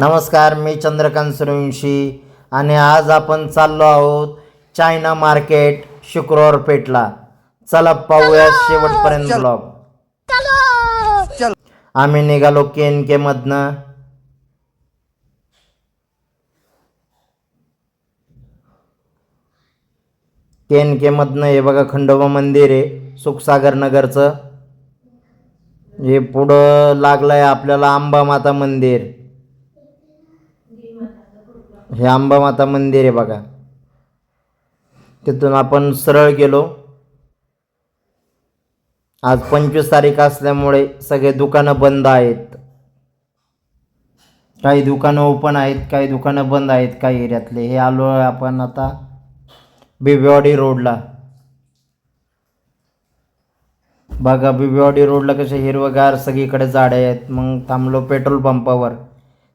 नमस्कार मी चंद्रकांत सूर्यवंशी आणि आज आपण चाललो आहोत चायना मार्केट शुक्रवार पेठला. चला पाहूया शेवटपर्यंत ब्लॉग. आम्ही निघालो केन के मधनं. केन के मधनं हे बघा खंडोबा मंदिर आहे सुखसागर नगरचं. हे पुढं लागलंय आपल्याला आंबा माता मंदिर. हे आंबामाता मंदिर आहे बघा. तिथून आपण सरळ गेलो. आज पंचवीस तारीख असल्यामुळे सगळे दुकानं बंद आहेत. काही दुकानं ओपन आहेत काही दुकानं बंद आहेत काही एरियातले. हे आलो आपण आता बिबेवाडी रोडला. बघा बिबेवाडी रोडला कसे हिरवगार सगळीकडे झाडे आहेत. मग थांबलो पेट्रोल पंपावर.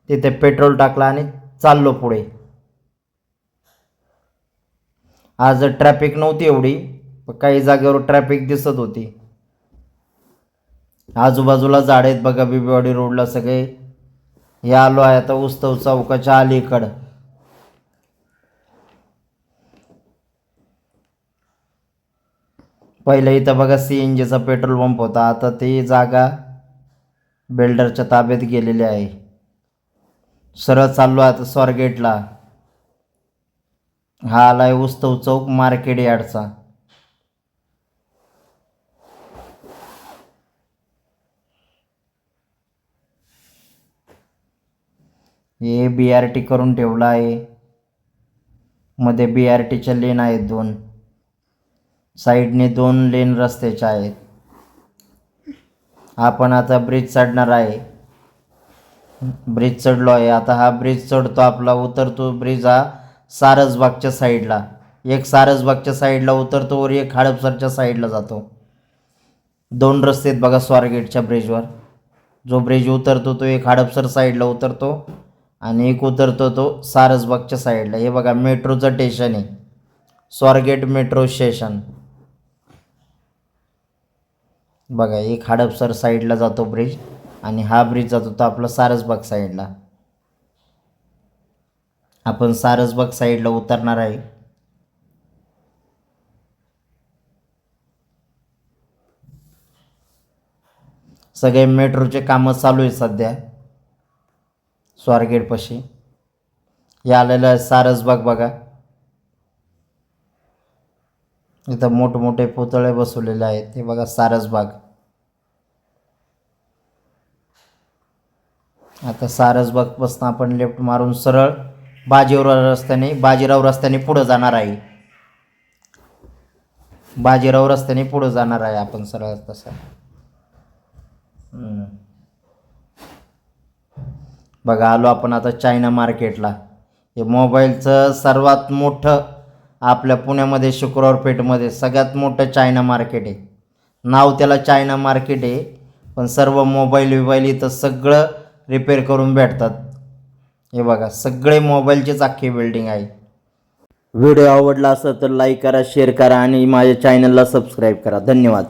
तिथे पेट्रोल टाकलं आणि चाललो पुढे. आज ट्रॅफिक नव्हती एवढी काही जागेवर ट्रॅफिक दिसत होती. आजूबाजूला झाड आहेत बघा बिबेवाडी रोडला सगळे. हे आलो आहे आता उत्सव चौकाच्या अलीकडं. पहिलं इथं बघा सी एन जीचा पेट्रोल पंप होता. आता ती जागा बिल्डरच्या ताब्यात गेलेली आहे. सरळ चाललो आहे आता स्वारगेटला. हा आलाय उस्तव चौक मार्केट यार्डचा. हे बी आर टी करून ठेवलं आहे. मध्ये बी आर टीच्या लेन आहेत दोन. साईडने दोन लेन रस्त्याच्या आहेत. आपण आता ब्रिज चढणार आहे. ब्रिज चढलो आहे. आता हा ब्रिज चढतो आपला उतरतो ब्रिज हा सारसबागच्या साईडला. एक सारसबागच्या साईडला उतरतो वर एक हडपसरच्या साईडला जातो. दोन रस्ते आहेत बघा स्वारगेटच्या ब्रिजवर. जो ब्रिज उतरतो तो एक हडपसर साईडला उतरतो आणि एक उतरतो तो सारसबागच्या साईडला. हे बघा मेट्रोचं स्टेशन आहे. स्वारगेट मेट्रो स्टेशन बघा एक हडपसर साईडला जातो ब्रिज. आणि हा ब्रिज जात होता आपला सारसबाग साईडला. आपण सारसबाग साईडला उतरणार आहे. सगळे मेट्रोचे कामं चालू आहेत सध्या. स्वारगेटपाशी. हे आलेलं आहे सारसबाग बघा. इथं मोठमोठे पुतळे बसवलेले आहेत. ते बघा सारसबाग. आता सारसबागपासून आपण लेफ्ट मारून सरळ बाजीराव रस्त्याने बाजीराव रस्त्याने पुढं जाणार आहे. बाजीराव रस्त्याने पुढं जाणार आहे आपण सरळ तसं. बघा आलो आपण आता चायना मार्केटला. हे मोबाईलचं सर्वात मोठं आपल्या पुण्यामध्ये शुक्रवार पेठमध्ये सगळ्यात मोठं चायना मार्केट आहे. नाव त्याला चायना मार्केट आहे पण सर्व मोबाईल विबाईल इथं सगळं रिपेअर करून भेटतात. हे बघा सगळे मोबाईलचेच अख्खी बिल्डिंग आहे. व्हिडिओ आवडला असेल तर लाईक करा शेअर करा आणि माझ्या चॅनलला सबस्क्राईब करा. धन्यवाद.